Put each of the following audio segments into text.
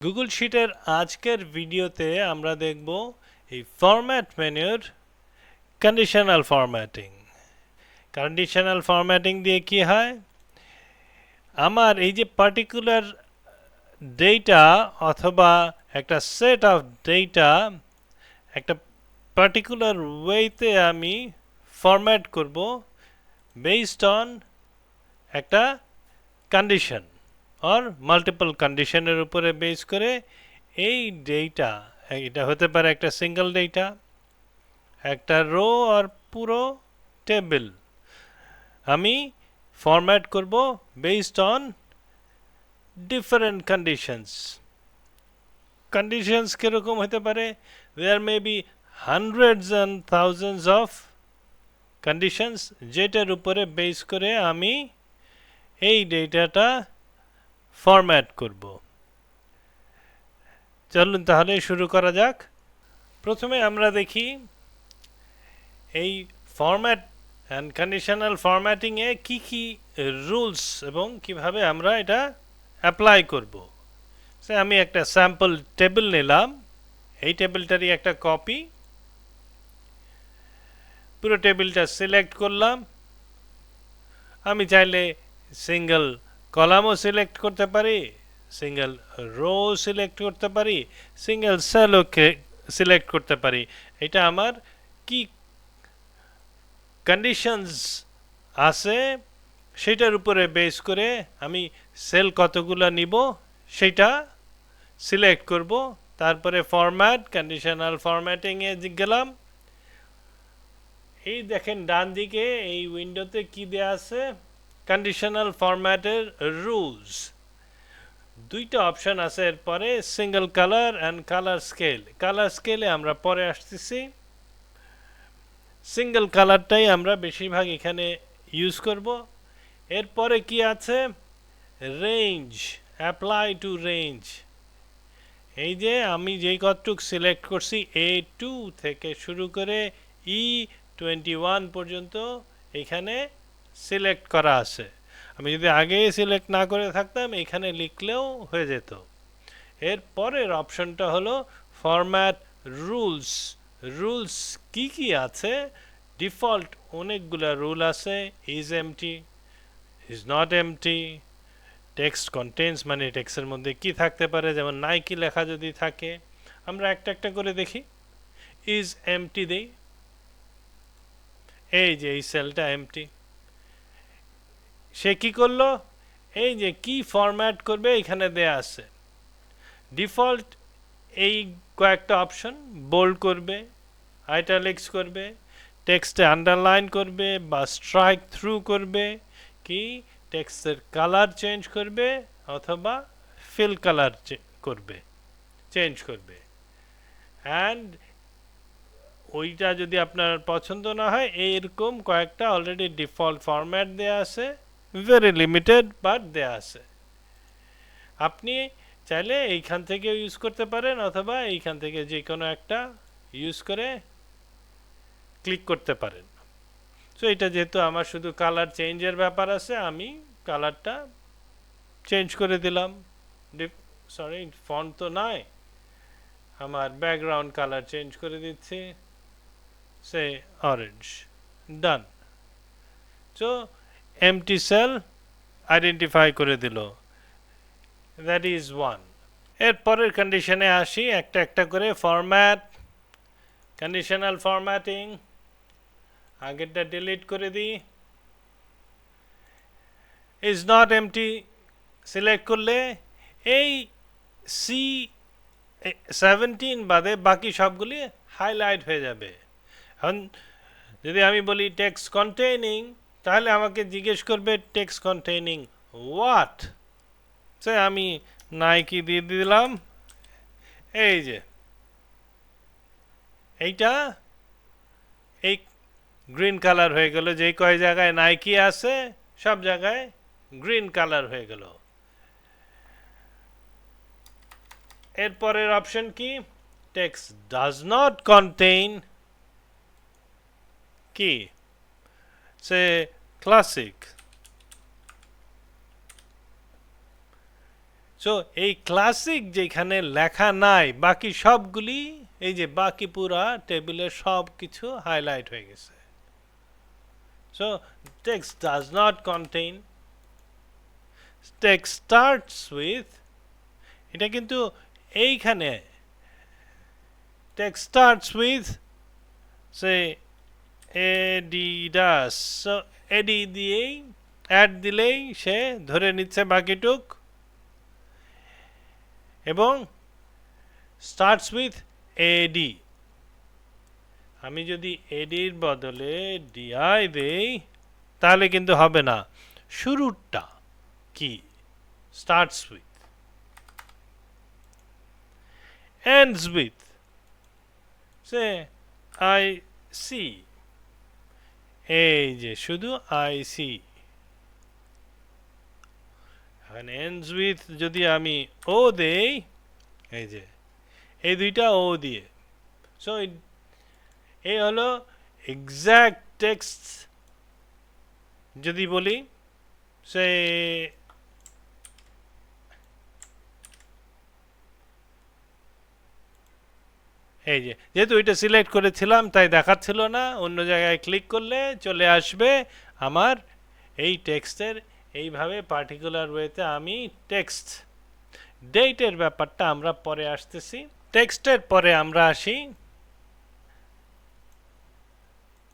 Google শিটের আজকের ভিডিওতে আমরা দেখব এই ফরম্যাট মেনুর কন্ডিশনাল ফরম্যাটিং কন্ডিশনাল ফরম্যাটিং দিয়ে কি হয়? আমার এই যে পার্টিকুলার ডেটা অথবা একটা সেট অফ ডেটা একটা পার্টিকুলার ওয়েতে আমি ফরম্যাট করব বেসড অন একটা কন্ডিশন অর মাল্টিপল কন্ডিশনের উপরে বেস করে এই ডেটা এটা হতে পারে একটা সিঙ্গেল ডেটা একটা রো আর পুরো টেবিল আমি ফরম্যাট করব based on different conditions conditions কীরকম হতে পারে? There may be hundreds and thousands of conditions যেটার উপরে বেস করে আমি এই ডেটাটা ফরম্যাট করব। চলুন তাহলে শুরু করা যাক। প্রথমে আমরা দেখি এই ফরম্যাট অ্যান্ড কন্ডিশনাল ফরম্যাটিংয়ে কি কি রুলস এবং কীভাবে আমরা এটা অ্যাপ্লাই করব। সে আমি একটা স্যাম্পল টেবিল নিলাম। এই টেবিলটারই একটা কপি পুরো টেবিলটা সিলেক্ট করলাম। আমি চাইলে সিঙ্গেল কলামও সিলেক্ট করতে পারি সিঙ্গেল রো সিলেক্ট করতে পারি সিঙ্গেল সেলও সিলেক্ট করতে পারি। এটা আমার কি কন্ডিশনস আছে সেটার উপরে বেস করে আমি সেল কতগুলো নিব সেটা সিলেক্ট করব, তারপরে ফরম্যাট কন্ডিশনাল ফরম্যাটিংয়ে গেলাম। এই দেখেন ডান দিকে এই উইন্ডোতে কি দেয়া আছে? কন্ডিশনাল ফরম্যাটের রুলস দুইটা অপশন আছে এরপরে single colour and colour scale colour স্কেলে আমরা পরে আসতেছি। সিঙ্গেল কালারটাই আমরা বেশিরভাগ এখানে ইউজ করব। এরপরে কি আছে? রেঞ্জ অ্যাপ্লাই টু রেঞ্জ এই যে আমি যেই কতটুক সিলেক্ট করছি এ টু থেকে শুরু করে ই টোয়েন্টি ওয়ান পর্যন্ত এখানে সিলেক্ট করা আছে। আমি যদি আগে সিলেক্ট না করে থাকতাম, এখানে লিখলেও হয়ে যেত। এর পরের অপশনটা হলো ফরম্যাট রুলস রুলস কি কি আছে? ডিফল্ট অনেকগুলা রুল আছে। Is empty is not empty text contains মানে টেক্সটের মধ্যে কি থাকতে পারে? যেমন নাইকি লেখা যদি থাকে, আমরা একটা একটা করে দেখি। ইজ এমটি দেই। এই যে এই সেলটা এমটি সে কি করল? এই যে কি ফরম্যাট করবে এখানে দেয়া আছে। ডিফল্ট এই কয়েকটা অপশন বোল্ড করবে আইটালিক্স করবে টেক্সটে আন্ডারলাইন করবে বা স্ট্রাইক থ্রু করবে, কি? টেক্সটের কালার চেঞ্জ করবে অথবা ফিল কালার করবে চেঞ্জ করবে। অ্যান্ড ওইটা যদি আপনার পছন্দ না হয়, এইরকম কয়েকটা অলরেডি ডিফল্ট ফরম্যাট দেওয়া আছে। ভেরি লিমিটেড বাট দেয়া আছে আপনি চাইলে এইখান থেকে ইউজ করতে পারেন, অথবা এইখান থেকে যে কোনো একটা ইউজ করে ক্লিক করতে পারেন। সো এটা যেহেতু আমার শুধু কালার চেঞ্জের ব্যাপার আছে, আমি কালারটা চেঞ্জ করে দিলাম। সরি ফন্ট তো নয় আমার ব্যাকগ্রাউন্ড কালার চেঞ্জ করে দিচ্ছি। Say orange done so empty cell identify করে দিল। দ্যাট ইজ ওয়ানের পরের কন্ডিশনে আসি, একটা একটা করে ফরম্যাট কন্ডিশনাল ফরম্যাটিং আগেরটা ডিলিট করে দিই। ইজ নট এমটি সিলেক্ট করলে এই সি সেভেন্টিন বাদে বাকি সবগুলি হাইলাইট হয়ে যাবে। এখন যদি আমি বলি টেক্সট কন্টেইনিং তাহলে আমাকে জিজ্ঞেস করবে টেক্স কন্টেইনিং। হোয়াট? সে আমি নাইকি দিয়ে দিলাম। এই যে। এইটা? এই গ্রিন কালার হয়ে গেল। যেই কয় জায়গায় নাইকি আছে, সব জায়গায় গ্রিন কালার হয়ে গেল। এরপরের অপশন কি? Text does not contain. কি? সে ক্লাসিক সো এই ক্লাসিক যেখানে লেখা নাই, বাকি সবগুলি, এই যে বাকি পুরা টেবিলের সব কিছু হাইলাইট হয়ে গেছে। So text does not contain text starts with এটা কিন্তু এইখানে text starts with say Adidas. So AD দিয়েই অ্যাড দিলেই সে ধরে নিচ্ছে বাকিটুক। এবং স্টার্টস উইথ এডি আমি যদি এডির বদলে ডিআই দেই, তাহলে কিন্তু হবে না। শুরুরটা কি? Starts with ends with say I see এই যে, শুধু আইসি এখানে এন্ডস উইথ যদি আমি ও দেই, এই যে, এই দুইটা ও দিয়ে। সো এই হলো এক্স্যাক্ট টেক্সট যদি বলি সে এই যে, যেহেতু এটা সিলেক্ট করেছিলাম, তাই দেখাচ্ছিল না, অন্য জায়গায় ক্লিক করলে চলে আসবে আমার এই টেক্সটের এইভাবে পার্টিকুলার ওয়েতে আমি টেক্সট ডেটের ব্যাপারটা আমরা পরে আসতেছি। টেক্সটের পরে আমরা আসি।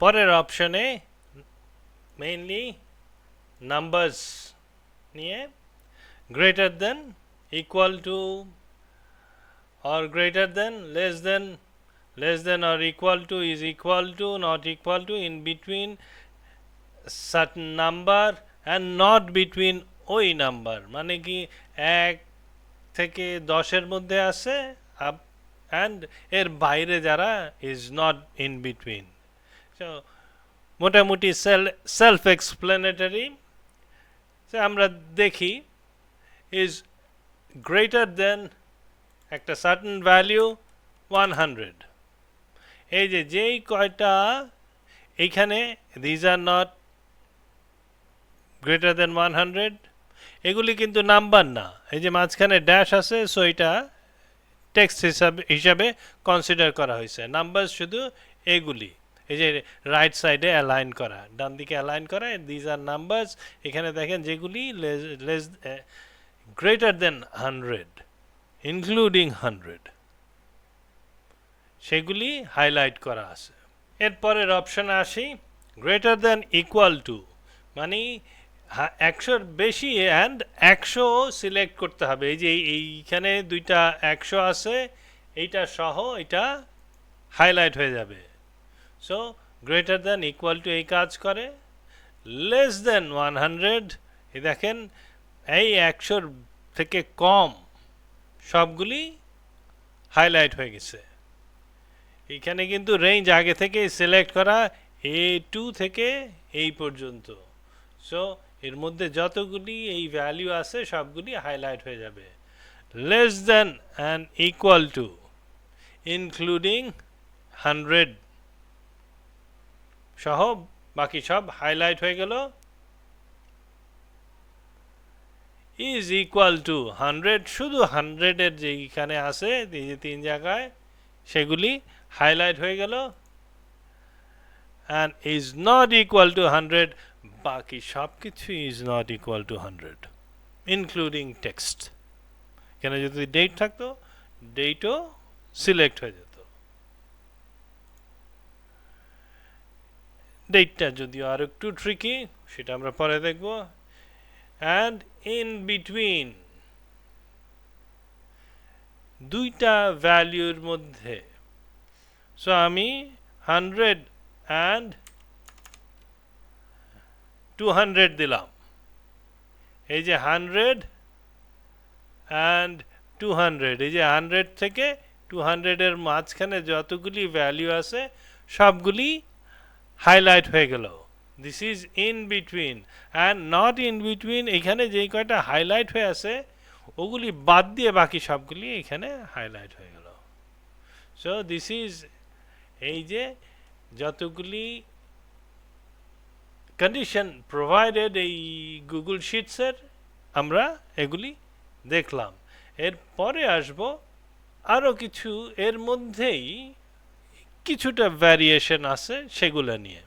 পরের অপশনে মেইনলি নাম্বারস নিয়ে greater than equal to or greater than less than less than or equal to is equal to not equal to in between certain number and not between ওই নাম্বার মানে কি এক থেকে দশের মধ্যে আছে আপ অ্যান্ড এর বাইরে যারা is not in between so মোটামুটি সেল সেলফ এক্সপ্লেনেটারি আমরা দেখি ইজ গ্রেটার দেন একটা সার্টেন ভ্যালিউ ওয়ান হান্ড্রেড এই যে যেই কয়টা, এইখানে these are not greater than one hundred এগুলি কিন্তু নাম্বার না। এই যে মাঝখানে ড্যাশ আছে সো এটা টেক্সট হিসাবে হিসাবে কনসিডার করা হয়েছে। নাম্বার শুধু এগুলি। এই যে রাইট সাইডে অ্যালাইন করা, ডান দিকে অ্যালাইন করা দিজ আর নাম্বারস এখানে দেখেন যেগুলি less greater than hundred including hundred সেগুলি হাইলাইট করা আছে। এরপরের অপশানে আসি গ্রেটার দ্যান ইকুয়াল টু মানে একশোর বেশি অ্যান্ড একশো সিলেক্ট করতে হবে। এই যে এইখানে দুইটা একশো আছে, এইটা সহ এটা হাইলাইট হয়ে যাবে। So greater than equal to এই কাজ করে। লেস দেন ওয়ান হান্ড্রেড দেখেন, এই একশোর থেকে কম সবগুলি হাইলাইট হয়ে গেছে। এখানে কিন্তু রেঞ্জ আগে থেকে সিলেক্ট করা এ টু থেকে এই পর্যন্ত। সো এর মধ্যে যতগুলি এই ভ্যালু আছে, সবগুলি হাইলাইট হয়ে যাবে। Less than and equal to including hundred সহ বাকি সব হাইলাইট হয়ে গেল। ইজ ইকুয়াল টু হান্ড্রেড শুধু হান্ড্রেডের যেইখানে আছে যে তিন জায়গায়, সেগুলি হাইলাইট হয়ে গেল and is not equal to hundred বাকি সব কিছু is not equal to hundred including text এখানে যদি ডেট থাকতো ডেটও সিলেক্ট হয়ে যেত। ডেটটা যদিও আর একটু ট্রিকি সেটা আমরা পরে দেখব। অ্যান্ড ইন বিটুইন দুইটা ভ্যালুর মধ্যে। সো আমি হান্ড্রেড অ্যান্ড টু হান্ড্রেড দিলাম। এই যে হান্ড্রেড অ্যান্ড টু হান্ড্রেড এই যে হান্ড্রেড থেকে টু হান্ড্রেডের মাঝখানে যতগুলি ভ্যালু আছে, সবগুলি হাইলাইট হয়ে গেল। This is in between and not in between এখানে যেই কয়টা হাইলাইট হয়ে আছে, ওগুলি বাদ দিয়ে বাকি সবগুলি এখানে হাইলাইট হয়ে গেল। সো দিস ইজ এই যে যতগুলি কন্ডিশন প্রোভাইডেড এই গুগল শিটসের আমরা এগুলি দেখলাম। এর পরে আসব আরও কিছু, এর মধ্যেই কিছুটা ভ্যারিয়েশন আছে সেগুলো নিয়ে।